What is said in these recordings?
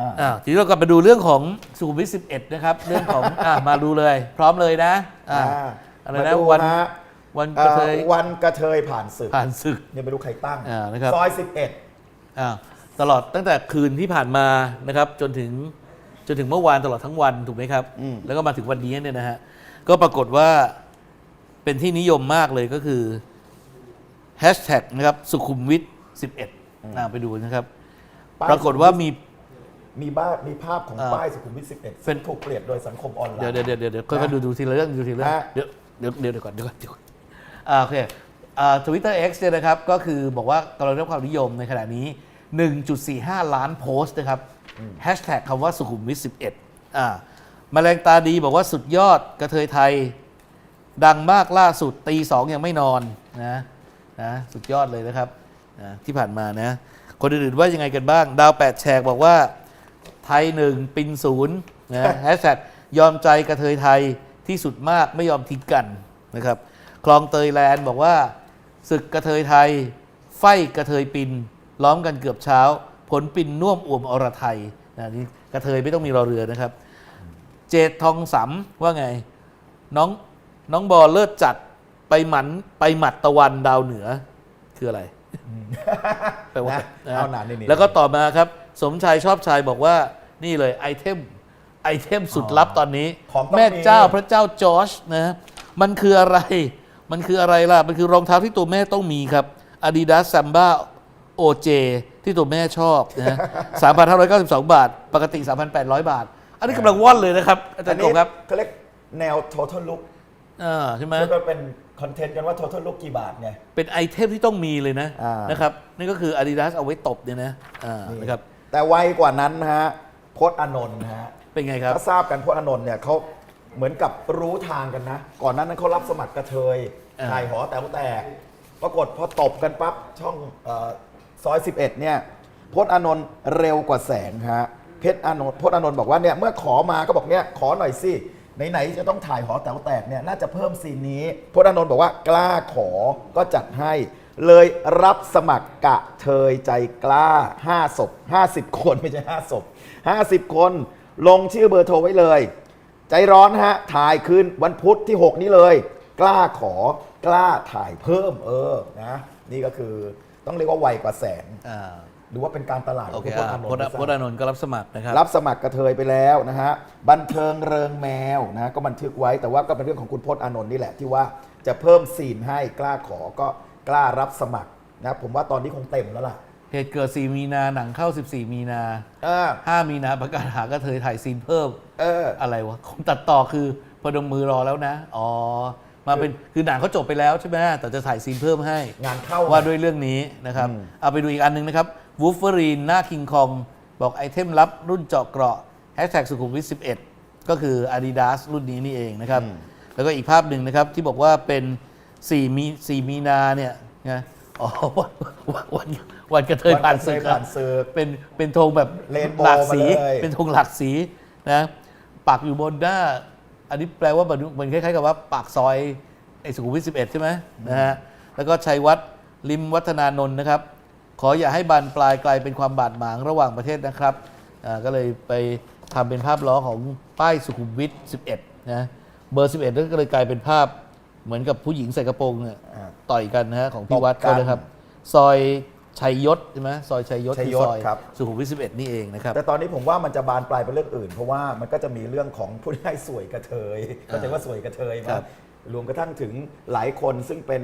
อ่าอ่าทีนี้เรากลับมาดูเรื่องของสุขุมวิท11 นะครับ เรื่องของอ่ามาดูเลย พร้อมเลยนะอ่าอ่าอะไรมานะดูวันฮะวันกเอ่ระอเทยวันกระเทยผ่านศึกผ่านศึกเนี่ยไปดูใครตั้งอ่านะครับซอย 11อ่าตลอดตั้งแต่คืนที่ผ่านมานะครับจนถึงจนถึงเมื่อวานตลอดทั้งวันถูกไหมครับอืมแล้วก็มาถึงวันนี้เนี่ยนะฮะก็ปรากฏว่าเป็นที่นิยมมากเลยก็คือแฮชแท็กนะครับสุขุมวิท11อ่าไปดูนะครับป้ายปรากฏว่ามี มีบ้านมีภาพของอ่าป้ายสุขุมวิท11ซึ่งถูกเปลี่ยนโดยสังคมออนไลน์ เดี๋ยวเดี๋ยวเดี๋ยวเดี๋ยวค่อยนะๆดูดูทีละเรื่องดูทีละเรื่องฮะ เดี๋ยวเดี๋ยวเดี๋ยวเดี๋ยวก่อนเดี๋ยวก่อนเดี๋ยวก่อนอ่าโอเคทวิตเตอร์ X เนี่ยนะครับก็คือบอกว่ากำลังได้รับความนิยมในขณะนี้ 1.45 ล้านโพสต์นะครับแฮชแท็กคำว่าสุขุมวิท11อ่าแมลงตาดีบอกว่าสุดยอดกระเทยไทย ดังมากล่าสุดตีสองยังไม่นอนนะนะสุดยอดเลยนะครับนะที่ผ่านมานะ คนอื่นๆว่ายังไงกันบ้าง ดาวแปดแฉกบอกว่า ไทยหนึ่งปินศูนย์นะแฮชแท็กยอมใจกระเทยไทยที่สุดมากไม่ยอมทิ้งกันนะครับคลองเตยแลนด์บอกว่าศึกกระเทยไทย ไฟกระเทยปิน ล้อมกันเกือบเช้า ผลปินน่วมอ่วมอรไทยนะนี่กระเทยไม่ต้องมีรอเรือนะครับ เจตทองสำว่าไง น้องน้องบอลเลิศจัดไปหมันไปหมัดตะวันดาวเหนือคืออะไรแปลว่านะเอาหนานี่ๆแล้วก็ต่อมาครับ สมชายชอบชายบอกว่านี่เลยไอเทมไอเทมสุดลับตอนนี้ ของต้องแม่เจ้ามีพระเจ้าจอร์จนะ มันคืออะไร มันคืออะไรล่ะ มันคือรองเท้าที่ตัวแม่ต้องมีครับ Adidas Samba OJ ที่ตัวแม่ชอบนะ 3,592 บาท ปกติ 3,800 บาท อันนี้กำลังว่อนเลยนะครับ อาจารย์กบครับเขาเรียกแนว total look อ่าใช่ไหม แล้วก็เป็นคอนเทนต์กันว่า total look กี่บาทไง เป็นไอเทมที่ต้องมีเลยนะอ่านนะครับนี่ก็คือ Adidas เอาไว้ตบเนี่ยนะอ่านะครับ แต่ไวกว่านั้นนะฮะพจน์อานนท์นะฮะเป็นไงครับ ถ้าทราบกันพจน์อานนท์เนี่ยเขาเหมือนกับรู้ทางกันนะ ก่อนหนั้นนั้นเขารับสมัครกระเทยอ่า ถ่ายหอแต๋วแตก ปรากฏพอตบกันปั๊บช่องเออซอย 11 เนี่ยพจน์อานนท์เร็วกว่าแสงฮะเพชรอานนท์พจน์อานนท์บอกว่าเนี่ยเมื่อขอมาก็บอกเนี่ยขอหน่อยสิไหนๆจะต้องถ่ายหอแต๋วแตกเนี่ยน่าจะเพิ่มซีนนี้พจน์อานนท์บอกว่ากล้าขอก็จัดให้ เลยรับสมัครกะเทยใจกล้า 5 ศพ 50 คนไม่ใช่ 5 ศพ 50 คน ลงชื่อเบอร์โทรไว้เลย ใจร้อนฮะ ถ่ายคืนวันพุธที่ 6 นี้เลย กล้าขอกล้าถ่ายเพิ่มเออนะ นี่ก็คือต้องเรียกว่าไวกว่าแสงอ่าหรือว่าเป็นการตลาดขโอองเคคุณพจน์อ่าอานนพจน์ท์พจน์อานนท์ก็รับสมัครนะครับ รับสมัครกระเทยไปแล้วนะฮะ บันเทิงเริงแมวนะก็บันทึกไว้แต่ว่าก็เป็นเรื่องของคุณพจน์อานนท์นี่แหละที่ว่าจะเพิ่มซีนให้กล้าขอก็ กล้ารับสมัครนะผมว่าตอนนี้คงเต็มแล้วล่ะเหตุเกิด 4 มีนาหนังเข้า 14 มีนา เออ 5 มีนาประกาศหากระเทยถ่ายซีนเพิ่มเออ อะไรวะคนตัดต่อคือพนมมือรอแล้วนะ อ๋อ มาเป็นคือหนังเขาจบไปแล้วใช่ไหมแต่จะถ่ายซีนเพิ่มให้ งานเข้าว่าด้วยเรื่องนี้นะครับอืมเอาไปดูอีกอันหนึงนะครับวูฟเฟอรีนหน้าคิงคอง บอกไอเทมลับรุ่นเจาะเกราะแฮชแท็กสุขุมวิท11 ก็คือ Adidas รุ่นนี้นี่เองนะครับ แล้วก็อีกภาพหนึ่งนะครับที่บอกว่าเป็น 4มี4มีนาเนี่ยนะอ๋อวันวันวันวันกระเทยผ่านศึกวันกระเทยผ่านศึกเป็นเป็นธงแบบเรนโบว์หลากสีมาเลยเป็นธงหลากสีนะปักอยู่บนหน้า อันนี้แปลว่ามันมันคล้ายๆกับว่าปากซอยไอ้สุขุมวิท11ใช่ไหมนะฮะแล้วก็ชัยวัฒน์ริมวัฒนานนท์นะครับ ขออย่าให้บานปลายกลายเป็นความบาดหมางระหว่างประเทศนะครับอ่าก็เลยไปทำเป็นภาพล้อของป้ายสุขุมวิท11นะเบอร์ 11 ก็เลยกลายเป็นภาพ เหมือนกับผู้หญิงใส่กระโปรงเนี่ยอ่า ต่อยกันนะฮะของพี่วัดตบกัก็นนะครับ ซอยชัยยศใช่ไหมซอยชัยยศชัยคืยอศซอยครับ สุขุมวิท11 นี่เองนะครับ แต่ตอนนี้ผมว่ามันจะบานปลายเป็นเรื่องอื่น เพราะว่ามันก็จะมีเรื่องของผู้ที่ให้สวยกระเทยเข้าใจว่าสวยกระเทยครัมาบ รวมกระทั่งถึงหลายคนซึ่งเป็น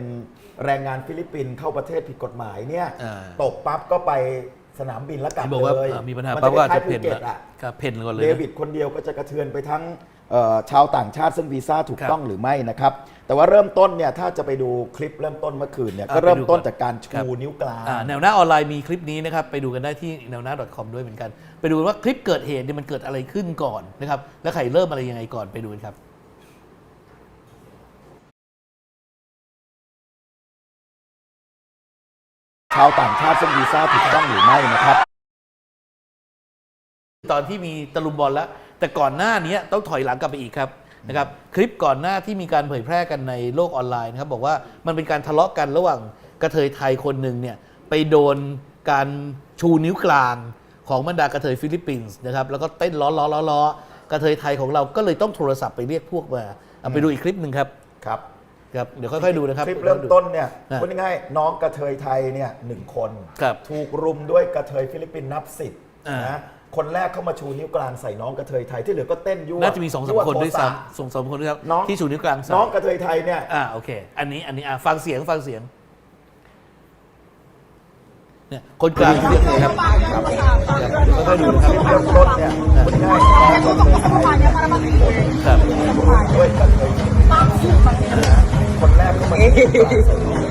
แรงงานฟิลิปปินส์เข้าประเทศผิดกฎหมายเนี่ยอ่า ตกปั๊บก็ไปสนามบินแล้วกลับที่บอกว่าเลยอ่ามีปัญหามันปั๊บก็อาจคล้าจะยๆภูเพ่นเก็ตละอะครับเพ่นก่อนเลยเดนะ วิดคนเดียวก็จะกระเทือนไปทั้งเอ่อ ชาวต่างชาติซึ่งวีซ่าถูกครับต้องหรือไม่นะครับ แต่ว่าเริ่มต้นเนี่ยถ้าจะไปดูคลิปเริ่มต้นเมื่อคืนเนี่ยอ่าก็เริ่มไปดูก่อนต้นจากการครัชูบนิ้วกลางอ่าแนวหน้าออนไลน์มีคลิปนี้นะครับไปดูกันได้ที่แนวหน้า .com ด้วยเหมือนกัน ไปดูว่าคลิปเกิดเหตุเนี่ยมันเกิดอะไรขึ้นก่อนนะครับแล้วใครเริ่มอะไรยังไงก่อนไปดูกันครับชาวต่างชาติซึ่งวีซ่าถูกต้องหรือไม่นะครับ ตอนที่มีตะลุมบอลแล้ว แต่ก่อนหน้านี้ต้องถอยหลังกลับไปอีกครับนะครับคลิปก่อนหน้าที่มีการเผยแพร่กันในโลกออนไลน์นะครับบอกว่ามันเป็นการทะเลาะกันระหว่างกระเทยไทยคนหนึ่งเนี่ยไปโดนการชูนิ้วกลางขของบรรดากระเทยฟิลิปปินส์นะครับแล้วก็เต้นล้อล้อล้อล้อกระเทยไทยของเราก็เลยต้องโทรศัพท์ไปเรียกพวกมาเอาไปดูอีกคลิปหนึ่งครับครับครับเดี๋ยวค่อยๆดูนะครับคลิปเริ่มต้นเนี่ยนะพูดง่ายๆน้องกระเทยไทยเนี่ยหนึ่งคนครับถูกรุมด้วยกระเทยฟิลิปปินส์นับสิบอ่านนะ คนแรกเข้ามาชูนิ้วกลางใส่น้องกระเทยไทยที่เหลือก็เต้นยั่วน่าจะมีสองสามยั่คนด้วยโทสะซ้ำสองสามคนด้วยครับน้องที่ชูนิ้วกลางใส่น้องกระเทยไทยเนี่ยอ่าโอเค อันนี้อันนี้อะฟังเสียงฟังเสียงเนี่ยคนกลางเรียกเลยครับครับเดี๋ยวค่อยๆดูนะครับเริ่มต้นเนี่ยพูดง่ายๆน้องกระเทยไทยครับด้วยกระเทยนะคนแรกเข้ามา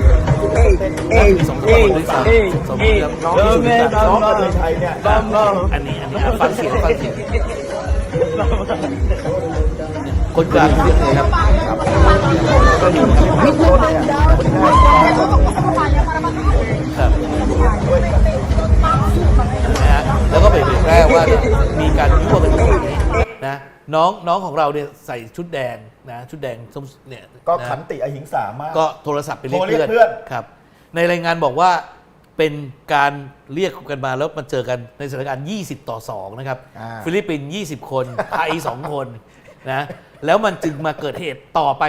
ชูนิ้วกลางใส่น้องกรเอ้ยั่วน่าจะมีสองคนด้วยซ้ำสองคนครับน้องที่ชูนิ้วกลางน้องกระเทยไทยเนี่ยอันนี้อันนี้ฟังเสียงฟังเสียงคนกลางเรียกเลยครับก็ดูครับเริ่มต้นเนี่ยพูดง่ายๆน้องกระเทยไทยครับแล้วก็ไปเผยแพร่ว่ามีการยั่วกันอยู่แบบนี้นะน้องน้องของเราเนี่ยใส่ชุดแดงนะชุดแดงเนี่ยก็ขันติอหิงสามากก็โทรศัพท์ไปเรียกเพื่อนครับ ในรายงานบอกว่าเป็นการเรียกกันมาแล้วมาเจอกันในสถานการณ์ 20 ต่อ 2 นะครับ อ่า ฟิลิปปินส์20 คนไทย 2 คนนะแล้วมันจึงมาเกิดเหตุต่อไป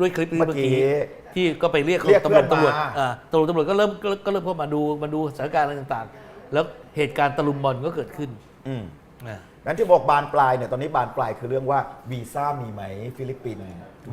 ด้วยคลิปนี้เมื่เมื่ออกี้กี้ที่ก็ไปเรียกเรียกตำรวจเพื่อนตำรวจมา อ่าตำรวจตำรวจก็เริ่มก็ก็เริ่มเข้ามาดูมาดูสถานการณ์อะไรต่างๆ แล้วเหตุการณ์ตะลุมบอลก็เกิดขึ้นอืมนะ นั้นที่บอกบานปลายเนี่ยตอนนี้บานปลายคือเรื่องว่าวีซ่ามีไหมฟิลิปปินส์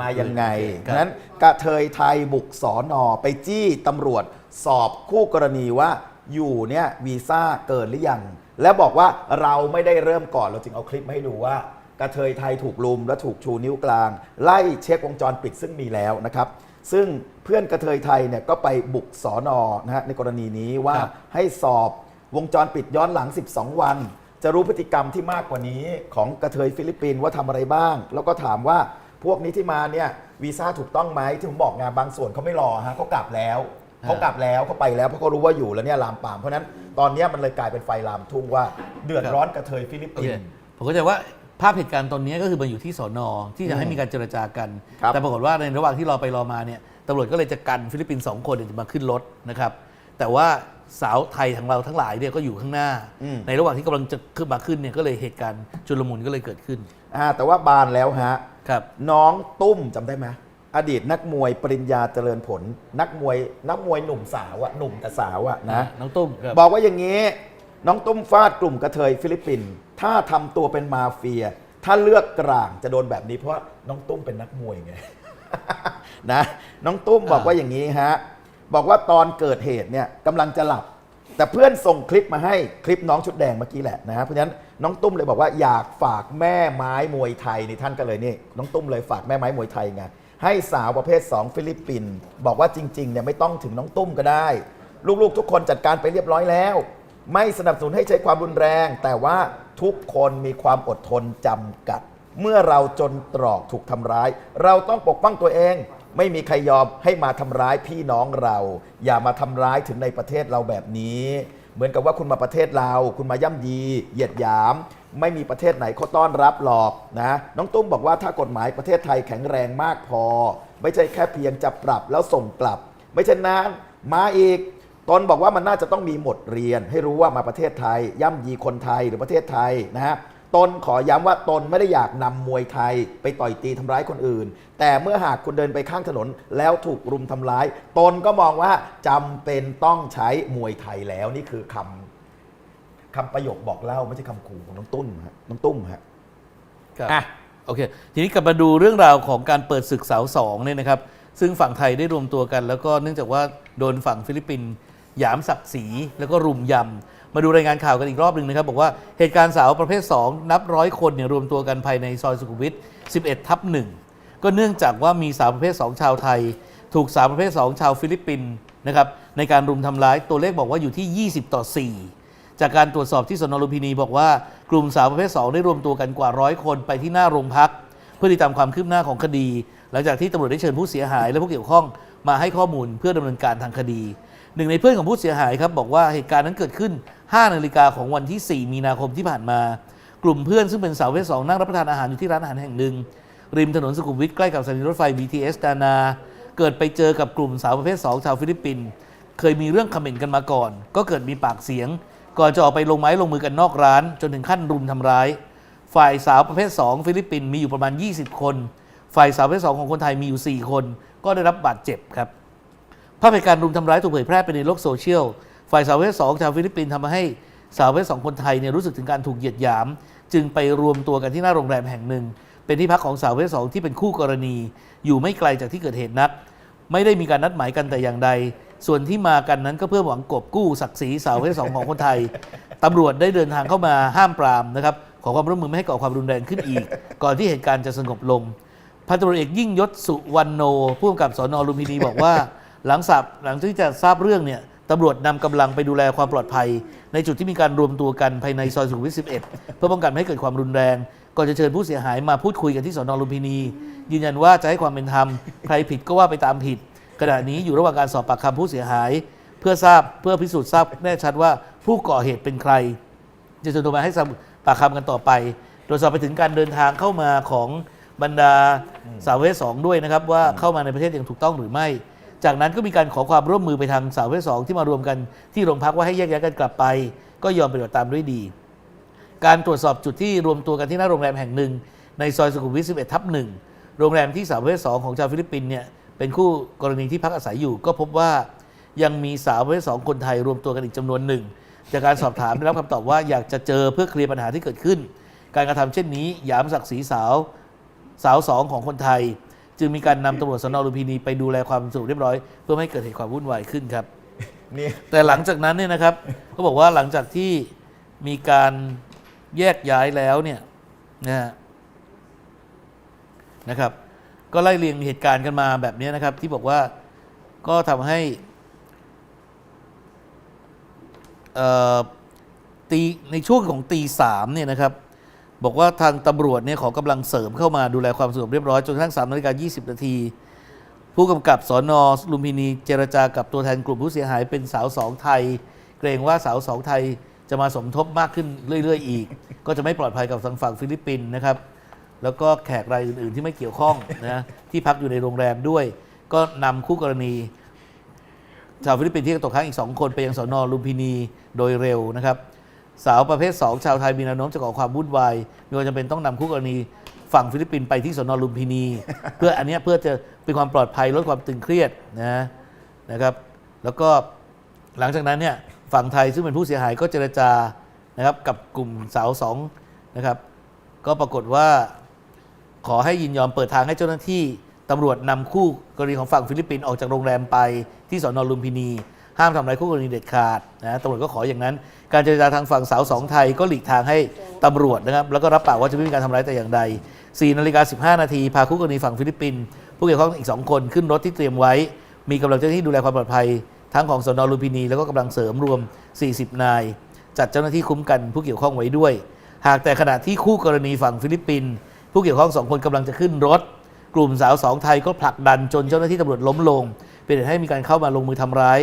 มายังไงครับนั้นกระเทยไทยบุกสอนอไปจี้ตำรวจสอบคู่กรณีว่าอยู่เนี่ยวีซ่าเกินหรือยัง และบอกว่าเราไม่ได้เริ่มก่อนเราจึงเอาคลิปมาให้ดูว่ากระเทยไทยถูกลุมและถูกชูนิ้วกลาง ไล่เช็ควงจรปิดซึ่งมีแล้วนะครับ ซึ่งเพื่อนกระเทยไทยเนี่ยก็ไปบุกสอนอนะฮะในกรณีนี้ว่าครับ ให้สอบวงจรปิดย้อนหลัง 12 วัน จะรู้พฤติกรรมที่มากกว่านี้ของกระเทยฟิลิปปินส์ว่าทำอะไรบ้าง แล้วก็ถามว่า พวกนี้ที่มาเนี่ยวีซ่าถูกต้องไหมที่ผมบอกงานบางส่วนเขาไม่รอฮะเขากลับแล้วฮะเขากลับแล้วเขาไปแล้วเพราะเขารู้ว่าอยู่แล้วเนี่ยลามปามเพราะฉะนั้นตอนเนี้ยมันเลยกลายเป็นไฟลามทุ่งว่าเดือดร้อนกระเทยฟิลิปโอปิเคนส์ผมก็จะว่าภาพเหตุการณ์ตอนนี้ก็คือมันอยู่ที่สอนอที่จะให้มีการเจรจากันครับแต่ปรากฏว่าในระหว่างที่รอไปรอมาเนี่ยตำรวจก็เลยจะกันฟิลิปปินส์สองคนเนี่ยจะมาขึ้นรถนะครับ แต่ว่าสาวไทยของเราทั้งหลายเนี่ยก็อยู่ข้างหน้าอืมในระหว่างที่กำลังจะขึ้นมาขึ้นเนี่ยก็เลยเหตุการณ์ชุลมุนก็เลยเกิดขึ้นอ่าแต่ว่าบานแล้วฮะ ครับ น้องตุ้มจำได้ไหมอดีตนักมวยปริญญาเจริญผล นักมวยนักมวยหนุ่มสาวอะหนุ่มแต่สาวอะนะ น้องตุ้มครับ บอกว่าอย่างนี้ น้องตุ้มฟาดกลุ่มกระเทยฟิลิปปินส์ถ้าทำตัวเป็นมาเฟีย ถ้าเลือกกลางจะโดนแบบนี้เพราะว่าน้องตุ้มเป็นนักมวยไง นะ น้องตุ้มบอกว่าอย่างนี้ฮะ บอกว่าตอนเกิดเหตุเนี่ยกำลังจะหลับ แต่เพื่อนส่งคลิปมาให้คลิปน้องชุดแดงเมื่อกี้แหละนะฮะเพราะฉะนั้น น้องตุ้มเลยบอกว่าอยากฝากแม่ไม้มวยไทยนี่ท่านก็เลยนี่น้องตุ้มเลยฝากแม่ไม้มวยไทยไงให้สาวประเภท 2 ฟิลิปปินส์บอกว่าจริงๆเนี่ยไม่ต้องถึงน้องตุ้มก็ได้ ลูกๆ ทุกคนจัดการไปเรียบร้อยแล้ว ไม่สนับสนุนให้ใช้ความรุนแรง แต่ว่าทุกคนมีความอดทนจำกัด เมื่อเราจนตรอกถูกทำร้าย เราต้องปกป้องตัวเอง ไม่มีใครยอมให้มาทำร้ายพี่น้องเรา อย่ามาทำร้ายถึงในประเทศเราแบบนี้ เหมือนกับว่าคุณมาประเทศเรา คุณมาย่ำยี เหยียดหยาม ไม่มีประเทศไหนเขาต้อนรับหรอกนะ น้องตุ้มบอกว่าถ้ากฎหมายประเทศไทยแข็งแรงมากพอ ไม่ใช่แค่เพียงจะปรับแล้วส่งกลับ ไม่ใช่นั้นมาอีกตนบอกว่ามันน่าจะต้องมีบทเรียน ให้รู้ว่ามาประเทศไทย ย่ำยีคนไทยหรือประเทศไทยนะฮะ ตนขอย้ำว่าตนไม่ได้อยากนำมวยไทยไปต่อยตีทำร้ายคนอื่น แต่เมื่อหากคุณเดินไปข้างถนนแล้วถูกรุมทำร้าย ตนก็มองว่าจำเป็นต้องใช้มวยไทยแล้วนี่คือคำคำประโยคบอกเล่าไม่ใช่คำขู่ของน้องตุ้มฮะน้องตุ้มฮะครับอะโอเค ทีนี้กลับมาดูเรื่องราวของการเปิดศึกเสาสองเนี่ยนะครับ ซึ่งฝั่งไทยได้รวมตัวกัน แล้วก็เนื่องจากว่าโดนฝั่งฟิลิปปินส์หยามศักดิ์ศรีแล้วก็รุมยำ มาดูรายงานข่าวกันอีกรอบหนึ่งนะครับ บอกว่าเหตุการณ์สาวประเภท 2 นับร้อยคนเนี่ยรวมตัวกันภายในซอยสุขุมวิท 11 ทับหนึ่งก็เนื่องจากว่ามีสาวประเภท 2 ชาวไทย ถูกสาวประเภท 2 ชาวฟิลิปปินส์นะครับในการรุมทำร้ายตัวเลขบอกว่าอยู่ที่ 20 ต่อ 4 จากการตรวจสอบที่สนลุมพินีบอกว่ากลุ่มสาวประเภท 2 ได้รวมตัวกันกว่าร้อยคนไปที่หน้าโรงพัก เพื่อติดตามความคืบหน้าของคดี หลังจากที่ตำรวจได้เชิญผู้เสียหาย และผู้เกี่ยวข้องมาให้ข้อมูลเพื่อดำเนินการทางคดี หนึ่งในเพื่อนของผู้เสียหายครับบอกว่าเหตุการณ์นั้นเกิดขึ้น 5 นาฬิกาของวันที่ 4 มีนาคมที่ผ่านมา กลุ่มเพื่อนซึ่งเป็นสาวประเภทสองนั่งรับประทานอาหารอยู่ที่ร้านอาหารแห่งหนึ่ง ริมถนนสุขุมวิทใกล้กับสถานีรถไฟ BTS ดานา เกิดไปเจอกับกลุ่มสาวประเภท2ชาวฟิลิปปินส์เคยมีเรื่องคอมเมนต์กันมาก่อน ก็เกิดมีปากเสียง ก่อนจะออกไปลงไม้ลงมือกันนอกร้าน จนถึงขั้นรุมทำร้าย ฝ่ายสาวประเภท 2 ฟิลิปปินส์มีอยู่ประมาณ 20 คน ฝ่ายสาวประเภท2ของคนไทยมีอยู่ 4 คน ก็ได้รับบาดเจ็บครับ ภาพเหตุการณ์รุมทำร้ายถูกเผยแพร่ไปในโลกโซเชียล ฝ่ายสาวประเภทสองชาวฟิลิปปินส์ทำให้สาวประเภทสองคนไทยเนี่ยรู้สึกถึงการถูกเหยียดหยาม จึงไปรวมตัวกันที่หน้าโรงแรมแห่งหนึ่ง เป็นที่พักของสาวประเภทสองที่เป็นคู่กรณี อยู่ไม่ไกลจากที่เกิดเหตุนัก ไม่ได้มีการนัดหมายกันแต่อย่างใด ส่วนที่มากันนั้นก็เพื่อหวังกบกู้ศักดิ์ศรีสาวประเภทสองของคนไทยตำรวจได้เดินทางเข้ามาห้ามปรามนะครับขอความร่วมมือไม่ให้ก่อความรุนแรงขึ้นอีก ก่อนที่เหตุการณ์จะสงบลงพันตำรวจเอกยิ่งยศสุวรรณโนผู้กำกับสอนอลุมพินีบอกว่า หลังทราบหลังที่จะทราบเรื่องเนี่ยตำรวจนำกำลังไปดูแลความปลอดภัย ในจุดที่มีการรวมตัวกันภายในซอยสุขุมวิท 11 เพื่อป้องกันไม่ให้เกิดความรุนแรง ก่อนจะเชิญผู้เสียหายมาพูดคุยกันที่สอนอลุมพินี ยืนยันว่าจะให้ความเป็นธรรม ใครผิดก็ว่าไปตามผิด ขณะนี้อยู่ระหว่างการสอบปากคำผู้เสียหาย เพื่อทราบเพื่อพิสูจน์ทราบแน่ชัดว่าผู้ก่อเหตุเป็นใคร จะเชิญตัวมาให้สอบปากคำกันต่อไปตรวจสอบไปถึงการเดินทางเข้ามาของบรรดาสาวเภทสองด้วยนะครับว่าเข้ามาในประเทศอย่างถูกต้องหรือไม่ จากนั้นก็มีการขอความร่วมมือไปทางสาวประเภทสองที่มารวมกันที่โรงพักว่าให้แยกย้ายกันกลับไป ก็ยอมปฏิบัติตามด้วยดี การตรวจสอบจุดที่รวมตัวกันที่หน้าโรงแรมแห่งหนึ่ง ในซอยสุขุมวิท 11 ทับหนึ่งโรงแรมที่สาวประเภทสองของชาวฟิลิปปินเนี่ยเป็นคู่กรณีที่พักอาศัยอยู่ ก็พบว่ายังมีสาวประเภทสองคนไทยรวมตัวกันอีกจำนวนหนึ่ง จากการสอบถามได้รับคำตอบว่าอยากจะเจอเพื่อเคลียร์ปัญหาที่เกิดขึ้น การกระทำเช่นนี้หยามศักดิ์ศรีสาวสาวสองของคนไทย จึงมีการนำตำรวจสนลุมพินีไปดูแลความสงบเรียบร้อย เพื่อไม่ให้เกิดเหตุความวุ่นวายขึ้นครับ นี่แต่หลังจากนั้นเนี่ยนะครับ เขาบอกว่าหลังจากที่มีการแยกย้ายแล้วเนี่ยนะฮะนะครับ ก็ไล่เรียงเหตุการณ์กันมาแบบนี้นะครับ ที่บอกว่าก็ทำให้เอ่อตีในช่วงของตีสามเนี่ยนะครับ บอกว่าทางตำรวจเนี่ยขอกำลังเสริมเข้ามาดูแลความสงบเรียบร้อยจนกระทั่งสามนาฬิกายี่สิบนาที ผู้กำกับสอนอลุมพินีเจรจากับตัวแทนกลุ่มผู้เสียหายเป็นสาวสองไทย เกรงว่าสาวสองไทยจะมาสมทบมากขึ้นเรื่อย ๆ อีก ก็จะไม่ปลอดภัยกับทางฝั่งฟิลิปปินส์นะครับ แล้วก็แขกรายอื่น ๆ ที่ไม่เกี่ยวข้องนะที่พักอยู่ในโรงแรมด้วย ก็นำคู่กรณีชาวฟิลิปปินส์ที่ตกค้างอีก 2 คนไปยังสอนอลุมพินีโดยเร็วนะครับ สาวประเภท 2 ชาวไทยมีแนวโน้มจะก่อความวุ่นวายมีความจำเป็นต้องนำคู่กรณีฝั่งฟิลิปปินส์ไปที่สนลุมพินี เพื่ออันเนี้ยเพื่อจะเป็นความปลอดภัยลดความตึงเครียดนะนะครับ แล้วก็หลังจากนั้นเนี่ยฝั่งไทยซึ่งเป็นผู้เสียหายก็เจรจานะครับกับกลุ่มสาวสองนะครับ ก็ปรากฏว่าขอให้ยินยอมเปิดทางให้เจ้าหน้าที่ตำรวจนำคู่กรณีของฝั่งฟิลิปปินส์ออกจากโรงแรมไปที่สอนอลุมพินี ห้ามทำร้ายคู่กรณีเด็ดขาดนะตำรวจก็ขออย่างนั้น การเจรจาทางฝั่งสาวสองไทยก็หลีกทางให้ตำรวจนะครับ แล้วก็รับปากว่าจะไม่มีการทำร้ายแต่อย่างใด4นาฬิกา15 นาทีพาคู่กรณีฝั่งฟิลิปปินส์ผู้เกี่ยวข้องอีก 2 คนขึ้นรถที่เตรียมไว้ มีกำลังเจ้าหน้าที่ดูแลความปลอดภัย ทั้งของสนลุมพินี แล้วก็กำลังเสริมรวม 40 นาย จัดเจ้าหน้าที่คุ้มกันผู้เกี่ยวข้องไว้ด้วย หากแต่ขณะที่คู่กรณีฝั่งฟิลิปปินส์ผู้เกี่ยวข้องสองคนกำลังจะขึ้นรถ กลุ่มสาวสองไทยก็ผลักดันจนเจ้าหน้าที่ตำรวจล้มลง เป็นเหตุให้มีการเข้ามาลงมือทำร้าย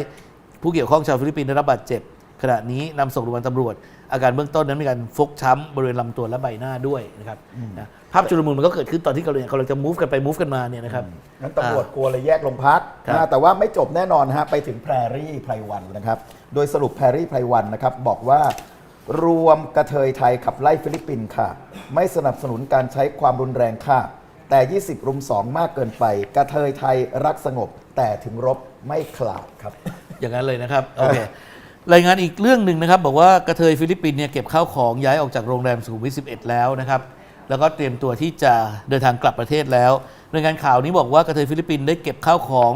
ผู้เกี่ยวข้องชาวฟิลิปปินส์ได้รับบาดเจ็บ ขณะนี้นำส่งโรงพยาบาลตำรวจ อาการเบื้องต้นนั้นมีการฟกช้ำบริเวณลำตัวและใบหน้าด้วยนะครับนะภาพจุลมุนมันก็เกิดขึ้นตอนที่กำลังกำลังจะ move กันไป move กันมาเนี่ยนะครับงั้นตำรวจกลัวเลยแยกโรงพักครับนะแต่ว่าไม่จบแน่นอนนะฮะไปถึงแพรรี่ไพรวันนะครับ โดยสรุปแพรรี่ไพรวันนะครับ บอกว่ารวมกระเทยไทยขับไล่ฟิลิปปินส์ค่ะ ไม่สนับสนุนการใช้ความรุนแรงค่ะ แต่ 20 รุมสองมากเกินไป กระเทยไทยรักสงบแต่ถึงรบไม่ขลาดครับ อย่างนั้นเลยนะครับโอเครายงานอีกเรื่องหนึ่งนะครับ บอกว่ากระเทยฟิลิปปินส์เนี่ยเก็บข้าวของย้ายออกจากโรงแรมสุขุมวิท11 แล้วนะครับแล้วก็เตรียมตัวที่จะเดินทางกลับประเทศแล้วรายงานข่าวนี้บอกว่ากระเทยฟิลิปปินส์ได้เก็บข้าวของ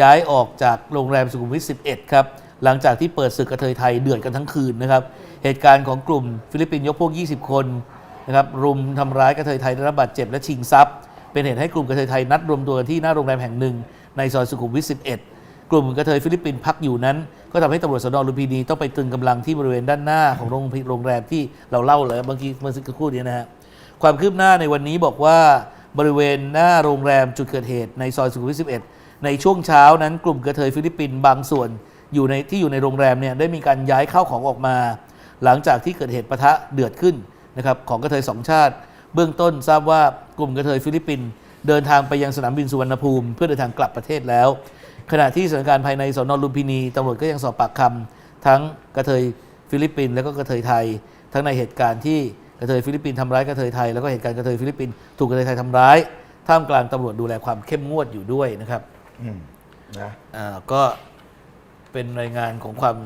ย้ายออกจากโรงแรมสุขุมวิท11 ครับหลังจากที่เปิดศึกกระเทยไทยเดือดกันทั้งคืนนะครับ เหตุการณ์ของกลุ่มฟิลิปปินส์ยกพวก 20 คนนะครับรุมทำร้ายกระเทยไทยได้รับบาดเจ็บและชิงทรัพย์ เป็นเหตุให้กลุ่มกระเทยไทยนัดรวมตัวกันที่หน้าโรงแรมแห่งหนึ่งในซอยสุขุมวิท11 กลุ่มกระเทยฟิลิปปินส์พักอยู่นั้น ก็ทำให้ตำรวจสนลุมพินีต้องไปตรึงกำลังที่บริเวณด้านหน้าของโรงโรงแรมที่เราเล่าเลยเมื่อกี้เมื่อสักครู่นี้นะฮะความคืบหน้าในวันนี้บอกว่าบริเวณหน้าโรงแรมจุดเกิดเหตุในซอยสุขุมวิท 11 ในช่วงเช้านั้นกลุ่มกระเทยฟิลิปปินส์บางส่วนอยู่ในที่อยู่ในโรงแรมเนี่ยได้มีการย้ายเข้าวของออกมา หลังจากที่เกิดเหตุปะทะเดือดขึ้นนะครับของกระเทยสองชาติ เบื้องต้นทราบว่ากลุ่มกระเทยฟิลิปปินส์เดินทางไปยังสนามบินสุวรรณภูมิ เพื่อเดินทางกลับประเทศแล้ว ขณะที่สถานการณ์ภายในสนลุมพินีตำรวจก็ยังสอบปากคำทั้งกระเทยฟิลิปปินส์แล้วก็กระเทยไทย ทั้งในเหตุการณ์ที่กระเทยฟิลิปปินส์ทำร้ายกระเทยไทยแล้วก็เหตุการณ์กระเทยฟิลิปปินส์ถูกกระเทยไทยทำร้าย ท่ามกลางตำรวจดูแลความเข้มงวดอยู่ด้วยนะครับอืมนะอ่าก็เป็นรายงานของความ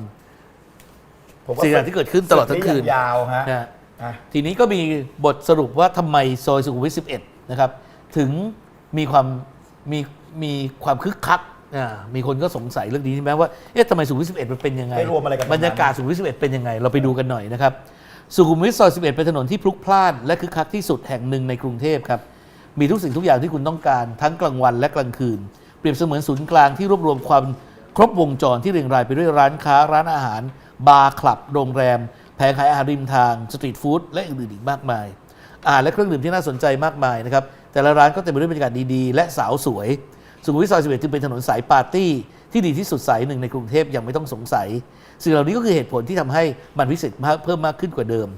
ผมว่าสิ่งต่างๆที่เกิดขึ้นตลอดทั้งคืนศึกยาวฮะนะฮะอะ ทีนี้ก็มีบทสรุปว่าทำไมซอยสุขุมวิท 11 นะครับ ถึงมีความมีมีความคึกคัก อ่ามีคนก็สงสัยเรื่องนี้ใช่ไหมว่า เอ๊ะทำไมสุขุมวิท11มันเป็นยังไง ไปรวมอะไรกันบรรยากาศสุขุมวิท11เป็นยังไง เราไปดูกันหน่อยนะครับ สุขุมวิทซอย 11 เป็นถนนที่พลุกพล่านและคึกคักที่สุดแห่งหนึ่งในกรุงเทพครับ มีทุกสิ่งทุกอย่างที่คุณต้องการทั้งกลางวันและกลางคืน เปรียบเสมือนศูนย์กลางที่รวบรวมความครบวงจรที่เรียงรายไปด้วยร้านค้า ร้านอาหาร บาร์คลับ โรงแรม แผงขายอาหารริมทาง สตรีทฟู้ด และอื่นๆอีกมากมาย อาหารและเครื่องดื่มที่น่าสนใจมากมายนะครับ แต่ละร้านก็เต็มไปด้วยบรรยากาศดีๆ และสาวสวย สุขุมวิทซอย11 จึงเป็นถนนสายปาร์ตี้ที่ดีที่สุดสายหนึ่งในกรุงเทพยังไม่ต้องสงสัย สิ่งเหล่านี้ก็คือเหตุผลที่ทำให้มันพิเศษมากเพิ่มมากขึ้นกว่าเดิม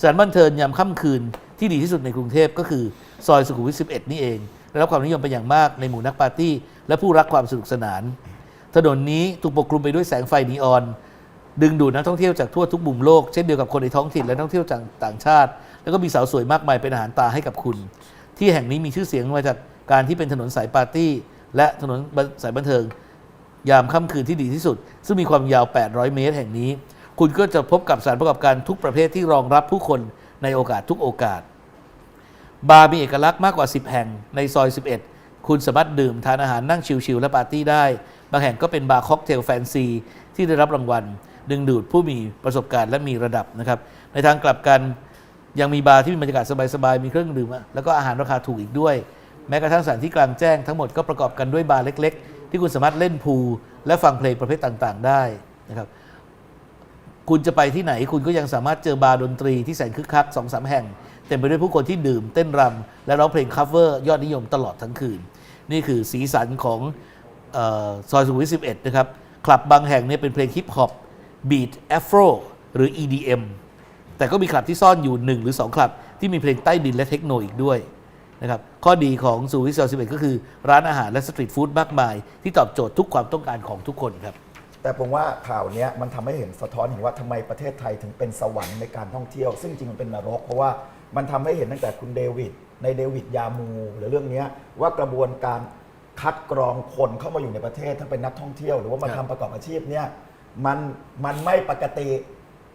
สถานบันเทิงยามค่ำคืนที่ดีที่สุดในกรุงเทพก็คือซอยสุขุมวิท 11 นี่เองได้รับความนิยมเป็นอย่างมากในหมู่นักปาร์ตี้ และผู้รักความสนุกสนาน ถนนนี้ถูกปกคลุมไปด้วยแสงไฟนีออน ดึงดูดนักท่องเที่ยวจากทั่วทุกมุมโลก เช่นเดียวกับคนในท้องถิ่นและนักท่องเที่ยวจากต่างชาติ แล้วก็มีสาวสวยมากมายเป็นอาหารตาให้กับคุณ ที่แห่งนี้มีชื่อเสียงมาจากการที่เป็นถนนสายปาร์ตี้ และถนนสายบันเทิง ยามค่ำคืนที่ดีที่สุด ซึ่งมีความยาว 800 เมตรแห่งนี้ คุณก็จะพบกับสถานประกอบการทุกประเภทที่รองรับผู้คนในโอกาสทุกโอกาส บาร์มีเอกลักษณ์มากกว่า 10 แห่งในซอย 11 คุณสามารถดื่มทานอาหารนั่งชิลๆและปาร์ตี้ได้ บางแห่งก็เป็นบาร์ค็อกเทลแฟนซีที่ได้รับรางวัล ดึงดูดผู้มีประสบการณ์และมีระดับนะครับ ในทางกลับกันยังมีบาร์ที่มีบรรยากาศสบายๆ มีเครื่องดื่มแล้วก็อาหารราคาถูกอีกด้วย ม้กระทั่งสถานที่กลางแจ้งทั้งหมดก็ประกอบกันด้วยบาร์เล็ก ๆ ที่คุณสามารถเล่นพูลและฟังเพลงประเภทต่างๆ ได้นะครับคุณจะไปที่ไหนคุณก็ยังสามารถเจอบาร์ดนตรีที่แสนคึกคักสองสามแห่งเต็มไปด้วยผู้คนที่ดื่มเต้นรำและร้องเพลงคัฟเวอร์ยอดนิยมตลอดทั้งคืน นี่คือสีสันของออซอยสุขุมวิท11 นะครับคลับบางแห่งเนี่ยเป็นเพลงฮิปฮอปบีทแอฟโรหรือ EDM แต่ก็มีคลับที่ซ่อนอยู่ 1 หรือ 2 คลับ ที่มีเพลงใต้ดินและเทคโนอีกด้วย นะครับข้อดีของสุขุมวิทซอย11 ก็คือร้านอาหารและสตรีทฟู้ดมากมาย ที่ตอบโจทย์ทุกความต้องการของทุกคนครับ แต่ผมว่าข่าวเนี้ยมันทำให้เห็นสะท้อนเห็นว่าทำไมประเทศไทยถึงเป็นสวรรค์ในการท่องเที่ยว ซึ่งจริงมันเป็นนรก เพราะว่ามันทำให้เห็นตั้งแต่คุณเดวิดในเดวิดยามูหรือเรื่องเนี้ยว่ากระบวนการคัดกรองคนเข้ามาอยู่ในประเทศทั้งเป็นนักท่องเที่ยว หรือว่ามาครัทำบ ประกอบอาชีพเนี่ยมันมันไม่ปกติ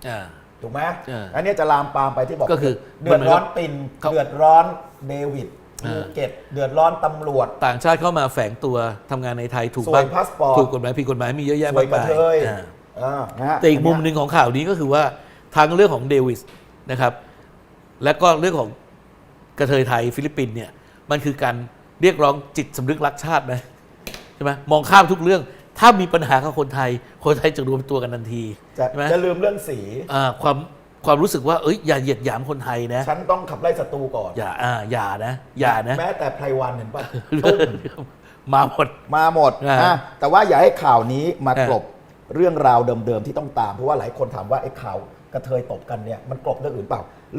อ่า ถูกไหมเอออัอันเนี้ยจะลามปามไปที่บอกก็คือเดือดร้อนปินเขาเดือดร้อนเดวิดเออภูเก็ตเดือดร้อนตำรวจ ต่างชาติเข้ามาแฝงตัวทำงานในไทยถูกสวยบ้างพาสปอร์ต ถูกกฎหมายผิดกฎหมายมีเยอะแยะสวมายกกระมายเทยอ่าอ่านะฮะแต่อีกมุมหนึ่งของข่าวนี้ก็คือว่าทั้งเรื่องของเดวิสนะครับ และก็เรื่องของกระเทยไทยฟิลิปปินส์เนี่ยมันคือการเรียกร้องจิตสำนึกรักชาติไหมใช่ไหมมองข้ามทุกเรื่อง ถ้ามีปัญหากับคนไทย คนไทยจะรวมตัวกันทันทีจะใช่ไหมจะลืมเรื่องสี อ่าความความรู้สึกว่าเอ้ยอย่าเหยียดหยามคนไทยนะ ฉันต้องขับไล่ศัตรูก่อน อย่าอ่าอย่านะ อย่านะแม้แต่ไพรวันเห็นป่ะตุ้มมาหมด มาหมดอ่า อะแต่ว่าอย่าให้ข่าวนี้มาอ่ากลบเรื่องราวเดิมๆที่ต้องตาม เพราะว่าหลายคนถามว่าไอ้ข่าวกระเทยตบกันเนี่ยมันกลบเรื่องอื่นเปล่า